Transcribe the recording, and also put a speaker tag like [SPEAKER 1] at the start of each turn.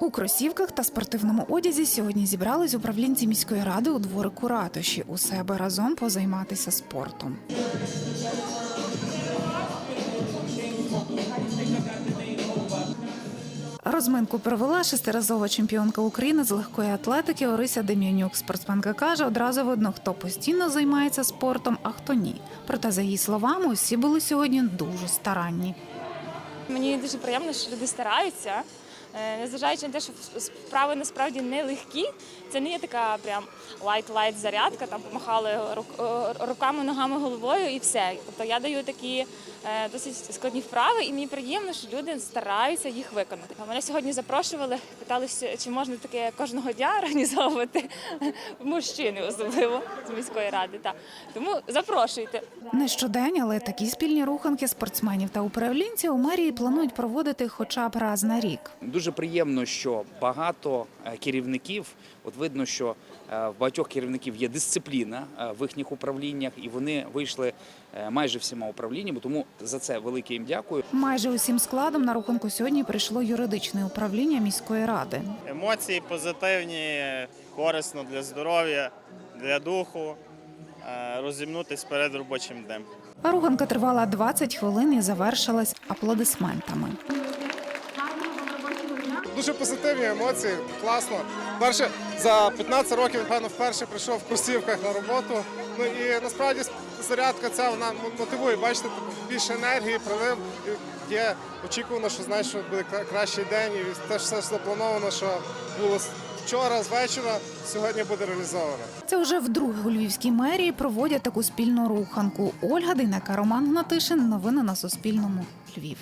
[SPEAKER 1] У кросівках та спортивному одязі сьогодні зібрались управлінці міської ради у дворику ратуші у себе разом позайматися спортом. Розминку провела шестиразова чемпіонка України з легкої атлетики Орися Дем'янюк. Спортсменка каже, одразу видно, хто постійно займається спортом, а хто ні. Проте, за її словами, усі були сьогодні дуже старанні.
[SPEAKER 2] Мені дуже приємно, що люди стараються. Е, Незважаючи на те, що справи насправді не легкі, це не є така прям лайт-лайт зарядка, там помахали рук- е, руками, ногами, головою і все. Тобто я даю такі е, досить складні вправи, і мені приємно, що люди стараються їх виконати. Мене сьогодні запрошували, питалися, чи можна таке кожного дня організовувати мужчини, особливо з міської ради. Так. Тому запрошуйте.
[SPEAKER 1] Не щодень, але такі спільні руханки спортсменів та управлінців у мерії планують проводити хоча б раз на рік.
[SPEAKER 3] Дуже приємно, що багато е, керівників, от видно, що е, в багатьох керівників є дисципліна е, в їхніх управліннях, і вони вийшли майже всіма управліннями. Тому за це велике їм дякую.
[SPEAKER 1] Майже усім складом на руханку сьогодні прийшло юридичне управління міської ради.
[SPEAKER 4] Емоції позитивні, корисно для здоров'я, для духу, розімнутися перед робочим днем.
[SPEAKER 1] А Руханка тривала 20 хвилин і завершилась аплодисментами.
[SPEAKER 5] Дуже позитивні емоції, класно. Перше за 15 років, напевно, вперше прийшов в кросівках на роботу. Ну і насправді зарядка ця вона мотивує. Бачите, більше енергії, прилив. Є очікувано, що знаєш, що буде кращий день, і теж все заплановано, що було вчора, з вечора, сьогодні буде реалізовано.
[SPEAKER 1] Це вже вдруге у Львівській мерії проводять таку спільну руханку. Ольга Дейнека, Роман Гнатишин. Новини на Суспільному. Львів.